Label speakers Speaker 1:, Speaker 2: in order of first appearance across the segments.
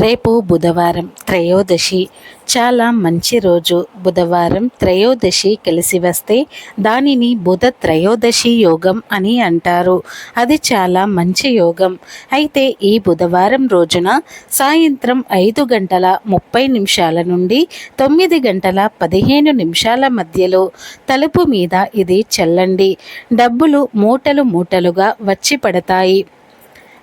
Speaker 1: రేపు బుధవారం త్రయోదశి. చాలా మంచి రోజు. బుధవారం త్రయోదశి కలిసి వస్తే దానిని బుధ త్రయోదశి యోగం అని అంటారు. అది చాలా మంచి యోగం. అయితే ఈ బుధవారం రోజున సాయంత్రం ఐదు గంటల ముప్పై నిమిషాల నుండి తొమ్మిది గంటల పదిహేను నిమిషాల మధ్యలో తలుపు మీద ఇది చల్లండి. డబ్బులు మూటలు మూటలుగా వచ్చి పడతాయి.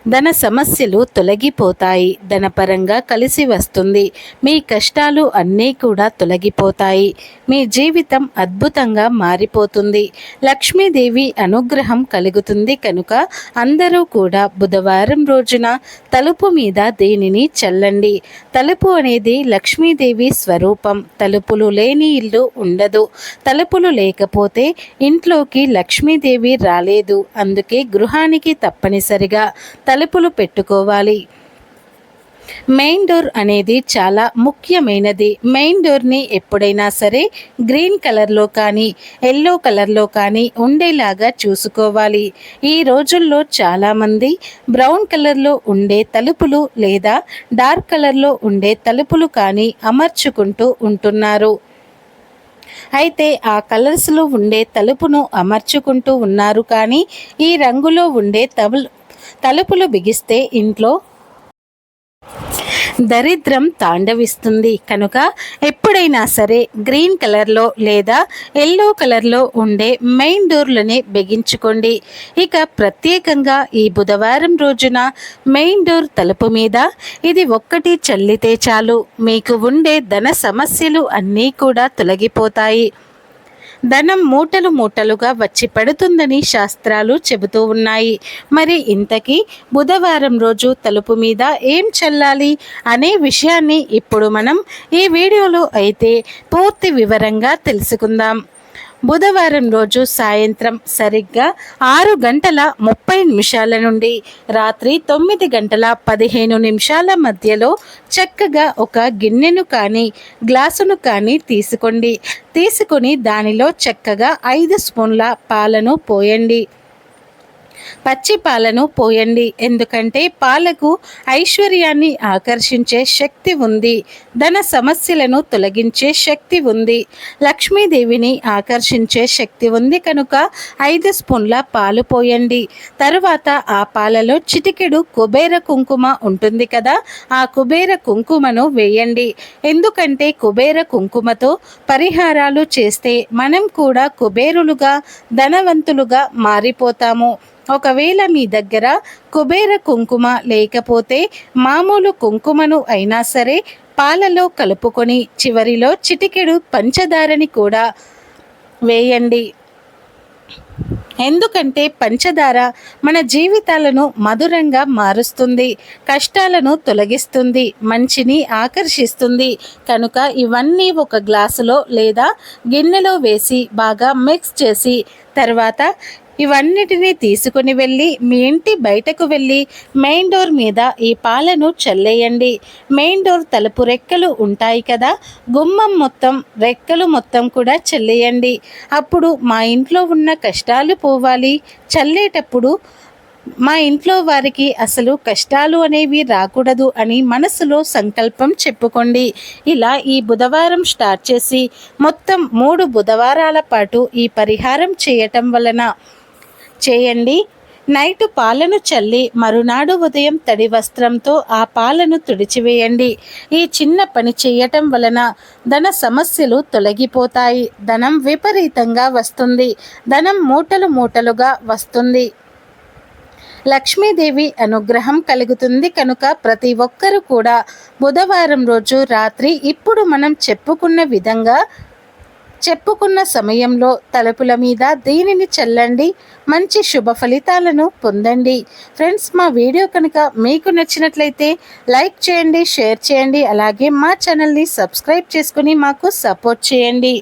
Speaker 1: ధన సమస్యలు తొలగిపోతాయి. ధనపరంగా కలిసి వస్తుంది. మీ కష్టాలు అన్నీ కూడా తొలగిపోతాయి. మీ జీవితం అద్భుతంగా మారిపోతుంది. లక్ష్మీదేవి అనుగ్రహం కలుగుతుంది కనుక అందరూ కూడా బుధవారం రోజున తలుపు మీద దీనిని చల్లండి. తలుపు అనేది లక్ష్మీదేవి స్వరూపం. తలుపులు లేని ఇల్లు ఉండదు. తలుపులు లేకపోతే ఇంట్లోకి లక్ష్మీదేవి రాలేదు. అందుకే గృహానికి తప్పనిసరిగా తలుపులు పెట్టుకోవాలి. మెయిన్ డోర్ అనేది చాలా ముఖ్యమైనది. మెయిన్ డోర్ని ఎప్పుడైనా సరే గ్రీన్ కలర్లో కానీ ఎల్లో కలర్లో కానీ ఉండేలాగా చూసుకోవాలి. ఈ రోజుల్లో చాలామంది బ్రౌన్ కలర్లో ఉండే తలుపులు లేదా డార్క్ కలర్లో ఉండే తలుపులు కానీ అమర్చుకుంటూ ఉంటున్నారు. అయితే ఆ కలర్స్లో ఉండే తలుపును అమర్చుకుంటూ ఉన్నారు కానీ ఈ రంగులో ఉండే తలుపు తలుపులు బిగిస్తే ఇంట్లో దరిద్రం తాండవిస్తుంది. కనుక ఎప్పుడైనా సరే గ్రీన్ కలర్లో లేదా ఎల్లో కలర్లో ఉండే మెయిన్ డోర్లని బిగించుకోండి. ఇక ప్రత్యేకంగా ఈ బుధవారం రోజున మెయిన్ డోర్ తలుపు మీద ఇది ఒక్కటి చల్లితే చాలు. మీకు ఉండే ధన సమస్యలు అన్నీ కూడా తొలగిపోతాయి. ధనం మూటలు మూటలుగా వచ్చి పడుతుందని శాస్త్రాలు చెబుతూ ఉన్నాయి. మరి ఇంతకీ బుధవారం రోజు తలుపు మీద ఏం చల్లాలి అనే విషయాన్ని ఇప్పుడు మనం ఈ వీడియోలో అయితే పూర్తి వివరంగా తెలుసుకుందాం. బుధవారం రోజు సాయంత్రం సరిగ్గా ఆరు గంటల ముప్పై నిమిషాల నుండి రాత్రి తొమ్మిది గంటల పదిహేను నిమిషాల మధ్యలో చక్కగా ఒక గిన్నెను కానీ గ్లాసును కానీ తీసుకోండి. తీసుకొని దానిలో చక్కగా ఐదు స్పూన్ల పాలను పోయండి. పచ్చి పాలను పోయండి. ఎందుకంటే పాలకు ఐశ్వర్యాన్ని ఆకర్షించే శక్తి ఉంది. ధన సమస్యలను తొలగించే శక్తి ఉంది. లక్ష్మీదేవిని ఆకర్షించే శక్తి ఉంది కనుక ఐదు స్పూన్ల పాలు పోయండి. తరువాత ఆ పాలలో చిటికెడు కుబేర కుంకుమ ఉంటుంది కదా ఆ కుబేర కుంకుమను వేయండి. ఎందుకంటే కుబేర కుంకుమతో పరిహారాలు చేస్తే మనం కూడా కుబేరులుగా ధనవంతులుగా మారిపోతాము. ఒకవేళ మీ దగ్గర కుబేర కుంకుమ లేకపోతే మామూలు కుంకుమను అయినా సరే పాలలో కలుపుకొని చివరిలో చిటికెడు పంచదారని కూడా వేయండి. ఎందుకంటే పంచదార మన జీవితాలను మధురంగా మారుస్తుంది కష్టాలను తొలగిస్తుంది మంచిని ఆకర్షిస్తుంది. కనుక ఇవన్నీ ఒక గ్లాసులో లేదా గిన్నెలో వేసి బాగా మిక్స్ చేసి తర్వాత ఇవన్నిటినీ తీసుకుని వెళ్ళి మీ ఇంటి బయటకు వెళ్ళి మెయిన్ డోర్ మీద ఈ పాలను చల్లేయండి. మెయిన్ డోర్ తలుపు రెక్కలు ఉంటాయి కదా గుమ్మం మొత్తం రెక్కలు మొత్తం కూడా చల్లేయండి. అప్పుడు మా ఇంట్లో ఉన్న కష్టాలు పోవాలి. చల్లేటప్పుడు మా ఇంట్లో వారికి అసలు కష్టాలు అనేవి రాకూడదు అని మనసులో సంకల్పం చెప్పుకోండి. ఇలా ఈ బుధవారం స్టార్ట్ చేసి మొత్తం మూడు బుధవారాల పాటు ఈ పరిహారం చేయటం వలన చేయండి. నైటు పాలను చల్లి మరునాడు ఉదయం తడి వస్త్రంతో ఆ పాలను తుడిచివేయండి. ఈ చిన్న పని చేయటం వలన ధన సమస్యలు తొలగిపోతాయి. ధనం విపరీతంగా వస్తుంది. ధనం మూటలు మూటలుగా వస్తుంది. లక్ష్మీదేవి అనుగ్రహం కలుగుతుంది కనుక ప్రతి ఒక్కరూ కూడా బుధవారం రోజు రాత్రి ఇప్పుడు మనం చెప్పుకున్న విధంగా చెప్పుకున్న సమయంలో తలుపుల మీద దీనిని చల్లండి మంచి శుభ ఫలితాలను పొందండి. ఫ్రెండ్స్ మా వీడియో కనుక మీకు నచ్చినట్లయితే లైక్ చేయండి షేర్ చేయండి అలాగే మా ఛానల్ని సబ్స్క్రైబ్ చేసుకుని మాకు సపోర్ట్ చేయండి.